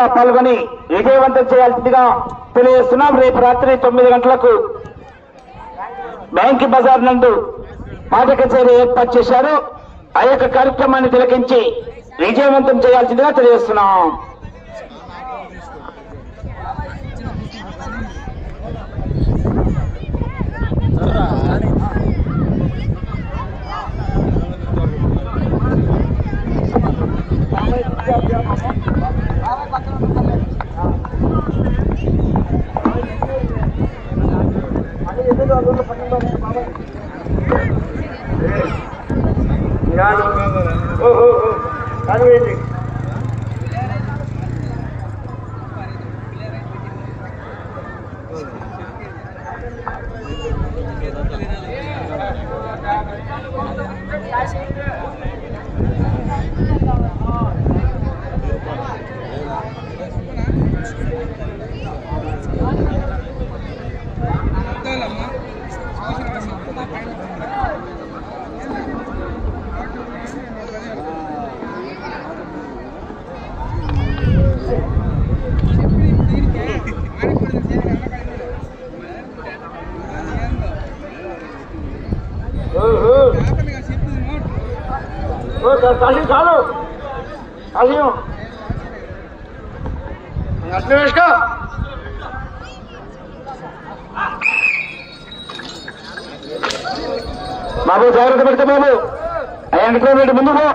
కూడా పాల్గొని విజయవంతం చేయాల్సిందిగా తెలియజేస్తున్నాం. రేపు రాత్రి తొమ్మిది గంటలకు బ్యాంక్ బజార్ నందు పాట కచేరీ ఏర్పాటు చేశారు. ఆ యొక్క కార్యక్రమాన్ని తిలకించి విజయవంతం చేయాల్సిందిగా తెలియజేస్తున్నాం. Thank you. కాశీ చాలు. కాశీ అట్లే వేసుకో. బాబు జాగ్రత్త పెడితే బాబు. వెంకటరామరెడ్డి ముందు పో.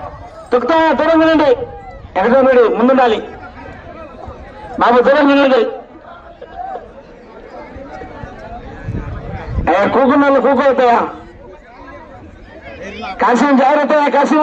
తొక్కుతా దూరం వినండి వెంకటరామరెడ్డి ముందుండాలి. బాబు దూరం వినండి కూకున్న వాళ్ళు కూకోతాయా కాసిన జాగ్రత్త కాశీం.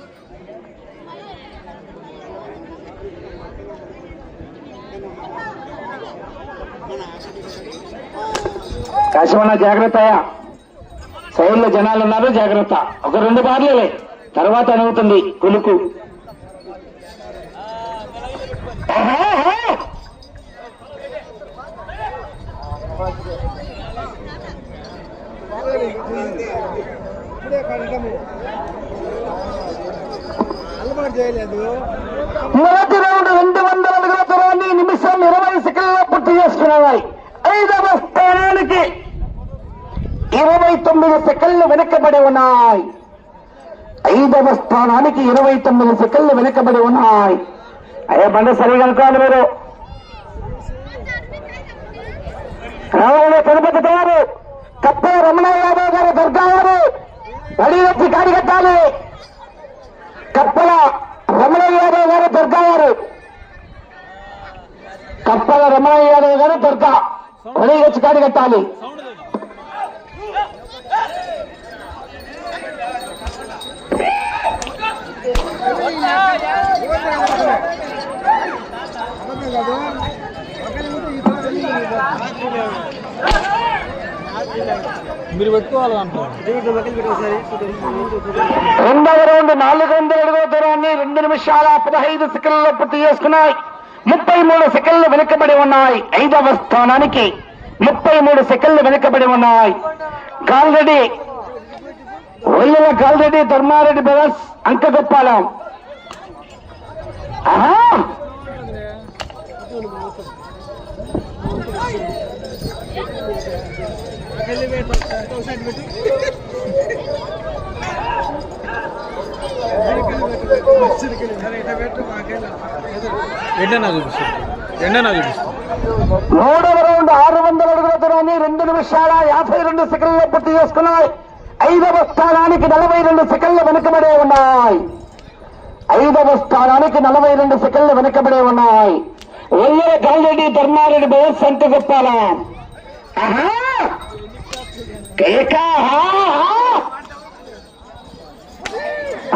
కాశమన్న జాగ్రత్త. సైన్లో జనాలు ఉన్నారు జాగ్రత్త. ఒక రెండు బార్లేలే తర్వాత అనుగుతుంది కులుకు ఆహా, ఆహా. అలవాటు చేయలేదు మొదటి రౌండ్ రెండు వందల అడుగుల దూరాన్ని నిమిషం ఇరవై సెకండ్లో పూర్తి చేసుకున్నాయి ఐదవ స్థానానికి ఇరవై తొమ్మిది సెకండ్లు వెనకబడి ఉన్నాయి. ఐదవ స్థానానికి ఇరవై తొమ్మిది సెకండ్లు వెనకబడి ఉన్నాయి. అయ్యే బండి సరిగా అనుకోవాలి మీరు. రావాలి తిరుపతి గారు కప్పే రమణ యాదవ్ గారు దుర్గా గారు బడి వచ్చి కాడి కట్టాలి. కప్పల రమణ యాదవ్ గారు దుర్గా గారు కప్పల రమణ యాదవ్ గారు దుర్గా బడి వచ్చి కాడి మీరు పెట్టుకోవాలి రెండవ రౌండ్ నాలుగు వందల అడుగుల దూరాన్ని రెండు నిమిషాల పదహైదు సెకండ్లలో పూర్తి చేసుకున్నాయి. ముప్పై మూడు సెకండ్లు వెనుకబడి ఉన్నాయి. ఐదవ స్థానానికి ముప్పై మూడు సెకండ్లు వెనుకబడి ఉన్నాయి. గాల్రెడ్డి ఒయ్యల గాల్రెడ్డి ధర్మారెడ్డి బ్రదర్స్ అంకగొప్పాలం. ఎండనా మూడవ రౌండ్ ఆరు వందల అడుగుల దూరాన్ని రెండు నిమిషాల యాభై రెండు సెకండ్లు పూర్తి చేసుకున్నాయి. ఐదవ స్థానానికి నలభై రెండు సెకండ్లు వెనుకబడే ఉన్నాయి. ఐదవ స్థానానికి నలభై రెండు సెకండ్లు వెనుకబడే ఉన్నాయి. ఒయ్యల గాలిరెడ్డి ధర్మారెడ్డి బయర్ సంత గొప్పాల?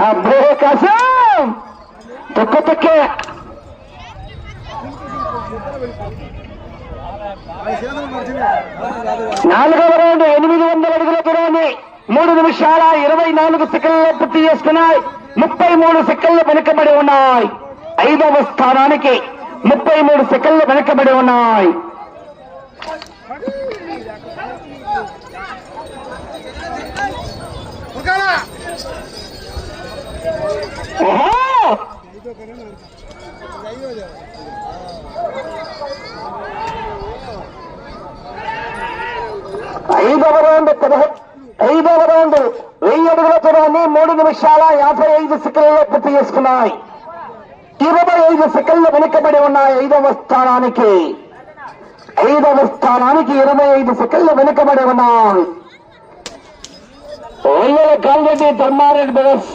అబ్బో కసం తొక్క తొక్కే! నాలుగవ మూడు నిమిషాల ఇరవై నాలుగు సెకండ్లు పూర్తి చేసుకున్నాయి. ముప్పై మూడు సెకండ్లు వెనుకబడి ఉన్నాయి. ఐదవ స్థానానికి ముప్పై మూడు సెకండ్లు వెనుకబడి ఉన్నాయి. ఐదవ రౌండ్ పదహ- ఐదవ రౌండ్ వెయ్యి అడుగుల దూరాన్ని మూడు నిమిషాల యాభై ఐదు సెకండ్లలో పూర్తి చేసుకున్నాయి. ఇరవై ఐదు సెకండ్లు వెనుకబడి ఉన్నాయి ఐదవ స్థానానికి. ఐదవ స్థానానికి ఇరవై ఐదు సెకండ్లు వెనుకబడి ఉన్నాయి. ఒల్లెల కాల్రెడ్డి ధర్మారెడ్డి బ్రదర్స్.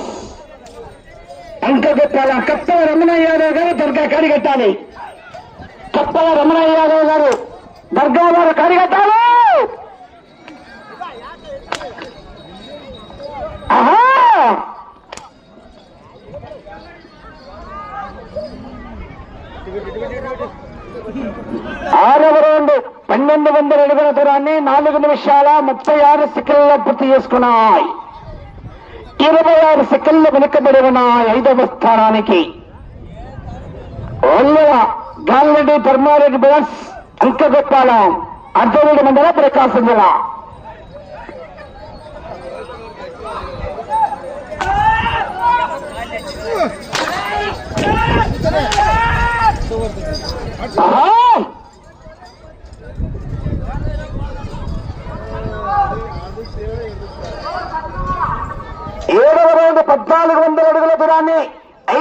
అంకగట్టాల కప్పల రమణయ్య యాదవ్ గారు దర్గా కడిగట్టాలి కప్పల రమణయ్య యాదవ్ గారు. దర్గా వారు కడిగట్టాలి ఆహా ఆరవ రౌండ్ పన్నెండు వందల అడుగుల దూరాన్ని నాలుగు నిమిషాల ముప్పై ఆరు సెకండ్ల పూర్తి చేసుకున్నాయి. ఇరవై ఆరు సెకండ్లు వెనుకబడి ఉన్నాయి ఐదవ స్థానానికి. ఒల్లెల గాలిరెడ్డి ధర్మారెడ్డి బస్ అంకగొప్పాలం అర్ధవీడు మండల ప్రకాశం జిల్లా ఆహా! ఏడవ రౌండ్ పద్నాలుగు వందల అడుగుల దూరాన్ని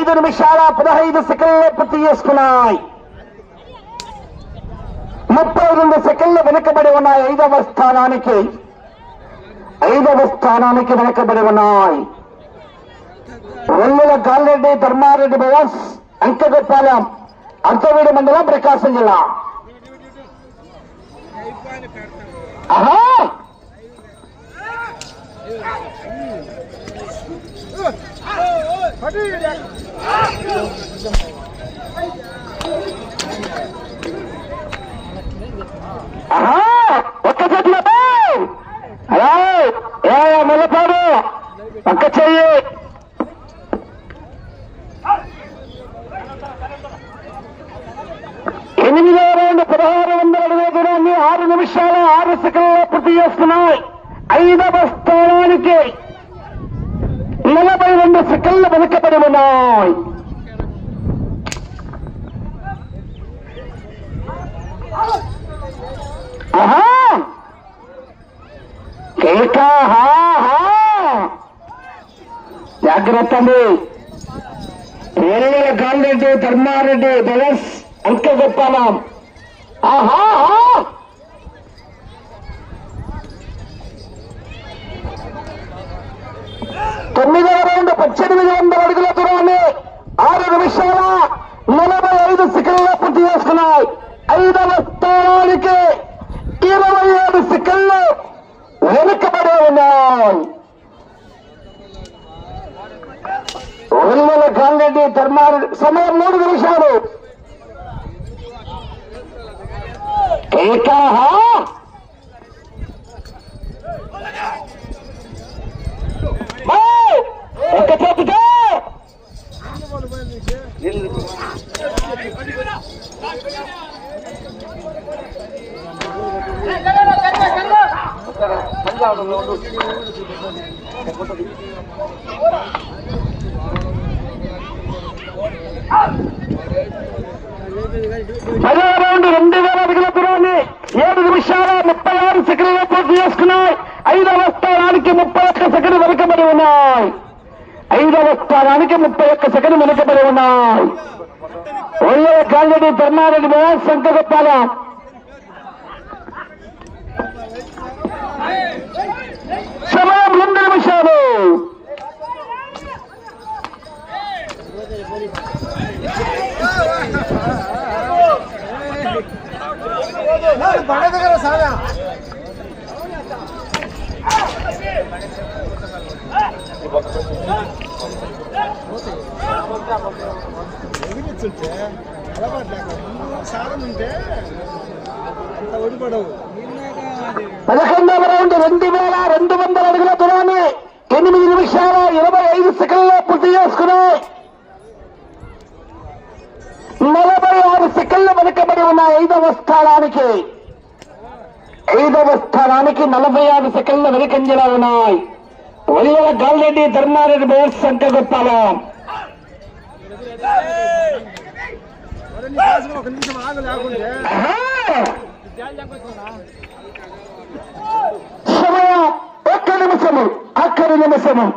ఐదు నిమిషాల పదహైదు సెకండ్ల పూర్తి చేసుకున్నాయి. ముప్పై రెండు సెకండ్లు వెనుకబడి ఉన్నాయి. ఐదవ స్థానానికి. ఐదవ స్థానానికి వెనుకబడి ఉన్నాయి. వెల్లుల గాలిరెడ్డి ధర్మారెడ్డి బయాస్ అంకగొప్పాలెం అర్ధవీడి మండలం ప్రకాశం జిల్లా. ఆహా ఆహా! ఒక్క చేతిలో అలా ఏ మొదపాడు పక్క చెయ్యి ఎనిమిదో రౌండ్ పదహారు వందల అడుగుల దూరాన్ని ఆరు నిమిషాల ఆరు సెకండ్లు పూర్తి చేస్తున్నాయి ఐదవ స్థానానికి నలభై రెండు సెకండ్లు వెనుకబడి ఉన్నాయి జాగ్రత్త అండి. ఏళ్ళ గాంధీ ధర్మారెడ్డి బలస్ అంక గొప్పాలం ఆహా తొమ్మిదవ పద్దెనిమిది వందల అడుగుల దూరాన్ని ఆరు నిమిషాల నలభై ఐదు సెకండ్లో పూర్తి చేసుకున్నాయి. ఐదవ స్థానానికి ఇరవై ఏడు సెకండ్లు వెనుకబడి ఉన్నాయి. ఉల్మల గాంధీ ధర్మారెడ్డి సమయం మూడు నిమిషాలు. ఏకాహా! పదో రౌండ్ రెండు వేల అడుగుల దూరాన్ని ఏడు నిమిషాల ముప్పై ఆరు సెకండ్లు పూర్తి చేసుకున్నాయి. ఐదవ స్థానానికి ముప్పై ఒక్క సెకండ్ వరకు ఐదవ స్థానానికి ముప్పై ఒక్క సెకండ్ వెనుకబడి ఉన్నాయి. ఒళ్ళ గాలిరెడ్డి ధర్మారెడ్డి మీద శంకగొప్పాల సమయం రెండు నిమిషాలు. బండ దగ్గర సాగా ఎగిరిచ్చుంటే అలవాటు లేక సాధన ఉంటే అంత ఒడిపడవు పదకొండవ రౌండ్ రెండు వేల రెండు వందల అడుగుల దూరాన్ని ఎనిమిది నిమిషాల ఇరవై ఐదు సెకండ్లో పూర్తి చేసుకున్నాయి నలభై ఆరు సెకండ్లు వెనుకబడి ఉన్న ఐదవ స్థానానికి ఐదవ స్థానానికి నలభై ఆరు సెకండ్ల వెనుకంజలా ఉన్నాయి. వలియల గాల్రెడ్డి ధర్మారెడ్డి బయర్ సంఖ్య గొప్పలం మరి ఒక్క నిమిషము అక్కడి నిమిషము.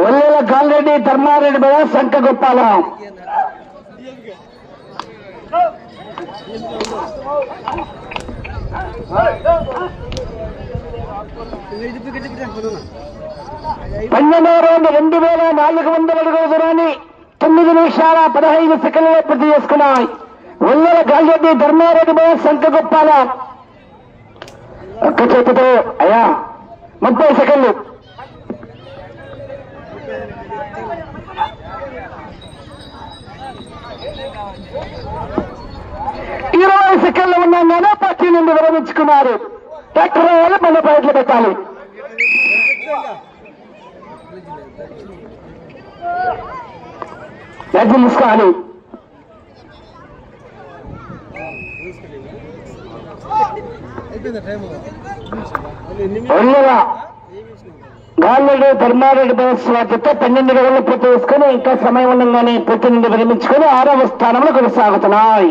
వల్లెల గాలిరెడ్డి ధర్మారెడ్డి బయర్ సంఖ్య గొప్పలం పన్నెండవ రెండు వేల నాలుగు వందల అడుగుల దూరాన్ని తొమ్మిది నిమిషాల పదహైదు సెకండ్లలో పూర్తి చేసుకున్నాయి. ఒల్లెల గాలిరెడ్డి ధర్మారెడ్డి మీద గొప్పాల ఒక్క చేతితో అయ్యా ముప్పై సెకండ్లు. ఇరవై సెకండ్లు పార్టీ నుండి విరమించుకున్నారు. ట్రాక్టర్ వాళ్ళు మన బయటలు పెట్టాలి. జడ్జి తీసుకోవాలి అయిపోయిందా ధర్మారెడ్డి బస్ పన్నెండు గంటలు పూర్తి చేసుకుని ఇంకా సమయం ఉండగానే పూర్తి నుండి విరమించుకుని ఆరవ స్థానంలో కొనసాగుతున్నాయి.